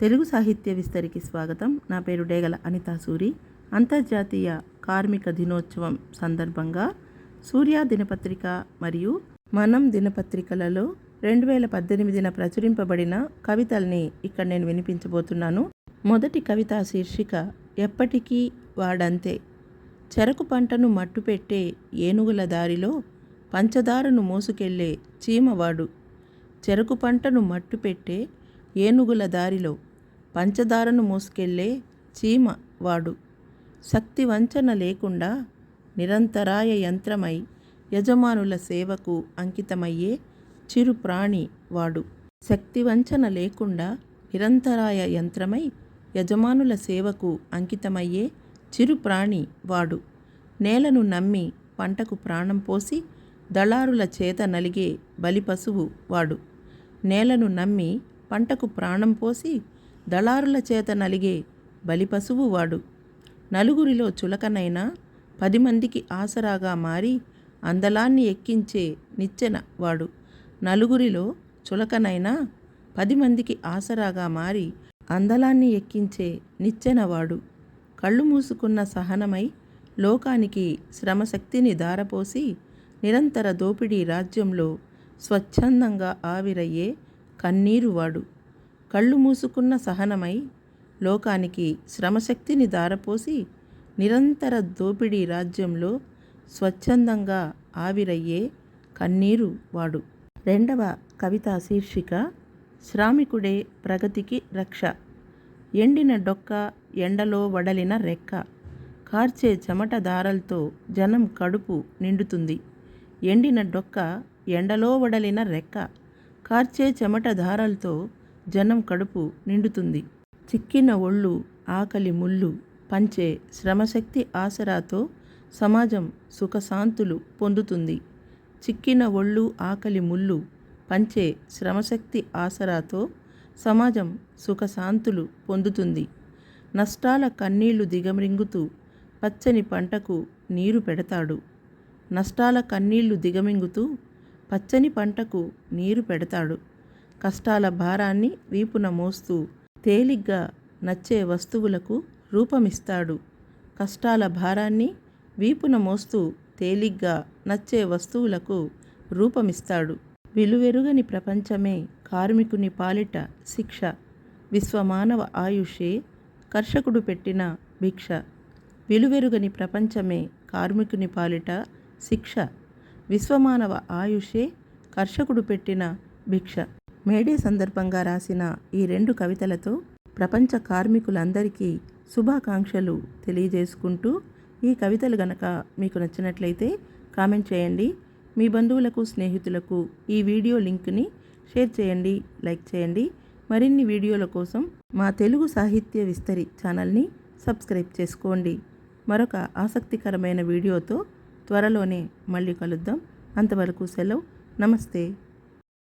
తెలుగు సాహిత్య విస్తరికి స్వాగతం. నా పేరు డేగల అనితా సూరి. అంతర్జాతీయ కార్మిక దినోత్సవం సందర్భంగా సూర్య దినపత్రిక మరియు మనం దినపత్రికలలో రెండు వేల పద్దెనిమిదిన ప్రచురింపబడిన కవితల్ని ఇక్కడ నేను వినిపించబోతున్నాను. మొదటి కవిత శీర్షిక ఎప్పటికీ వాడంతే. చెరకు పంటను మట్టుపెట్టే ఏనుగుల దారిలో పంచదారను మోసుకెళ్ళే చీమవాడు. చెరకు పంటను మట్టుపెట్టే ఏనుగుల దారిలో పంచదారను మోసుకెళ్ళే చీమ వాడు శక్తి వంచన లేకుండా నిరంతరాయ యంత్రమై యజమానుల సేవకు అంకితమయ్యే చిరు ప్రాణి వాడు. శక్తి వంచన లేకుండా నిరంతరాయ యంత్రమై యజమానుల సేవకు అంకితమయ్యే చిరు ప్రాణి వాడు. నేలను నమ్మి పంటకు ప్రాణం పోసి దళారుల చేత నలిగే బలిపశువు వాడు. నేలను నమ్మి పంటకు ప్రాణం పోసి దళారుల చేత నలిగే బలిపశువు వాడు. నలుగురిలో చులకనైనా పది మందికి ఆసరాగా మారి అందలాన్ని ఎక్కించే నిచ్చెన వాడు. నలుగురిలో చులకనైనా పది మందికి ఆసరాగా మారి అందలాన్ని ఎక్కించే నిచ్చెనవాడు కళ్ళు మూసుకున్న సహనమై లోకానికి శ్రమశక్తిని దారపోసి నిరంతర దోపిడీ రాజ్యంలో స్వచ్ఛందంగా ఆవిరయ్యే కన్నీరువాడు కళ్ళు మూసుకున్న సహనమై లోకానికి శ్రమశక్తిని దారపోసి నిరంతర దోపిడీ రాజ్యంలో స్వచ్ఛందంగా ఆవిరయ్యే కన్నీరు వాడు. రెండవ కవితా శీర్షిక శ్రామికుడే ప్రగతికి రక్ష. ఎండిన డొక్క ఎండలో వడలిన రెక్క. కార్చే చెమట దారలతో జనం కడుపు నిండుతుంది. ఎండిన డొక్క ఎండలో వడలిన రెక్క. కార్చే చెమట దారలతో జనం కడుపు నిండుతుంది. చిక్కిన ఒళ్ళు ఆకలి ముళ్ళు పంచే శ్రమశక్తి ఆసరాతో సమాజం సుఖశాంతులు పొందుతుంది. చిక్కిన ఒళ్ళు ఆకలి ముళ్ళు పంచే శ్రమశక్తి ఆసరాతో సమాజం సుఖశాంతులు పొందుతుంది. నష్టాల కన్నీళ్ళు దిగమింగుతూ పచ్చని పంటకు నీరు పెడతాడు. నష్టాల కన్నీళ్ళు దిగమింగుతూ పచ్చని పంటకు నీరు పెడతాడు. కష్టాల భారాన్ని వీపున మోస్తూ తేలిగ్గా నచ్చే వస్తువులకు రూపమిస్తాడు. కష్టాల భారాన్ని వీపున మోస్తూ తేలిగ్గా నచ్చే వస్తువులకు రూపమిస్తాడు. విలువెరుగని ప్రపంచమే కార్మికుని పాలిట శిక్ష. విశ్వమానవ ఆయుషే కర్షకుడు పెట్టిన భిక్ష. విలువెరుగని ప్రపంచమే కార్మికుని పాలిట శిక్ష. విశ్వమానవ ఆయుషే కర్షకుడు పెట్టిన భిక్ష. మేడే సందర్భంగా రాసిన ఈ రెండు కవితలతో ప్రపంచ కార్మికులందరికీ శుభాకాంక్షలు తెలియజేసుకుంటూ ఈ కవితలు గనక మీకు నచ్చినట్లయితే కామెంట్ చేయండి. మీ బంధువులకు స్నేహితులకు ఈ వీడియో లింక్ని షేర్ చేయండి లైక్ చేయండి. మరిన్ని వీడియోల కోసం మా తెలుగు సాహిత్య విస్తరి ఛానల్ని సబ్స్క్రైబ్ చేసుకోండి. మరొక ఆసక్తికరమైన వీడియోతో త్వరలోనే మళ్ళీ కలుద్దాం. అంతవరకు సెలవు. నమస్తే.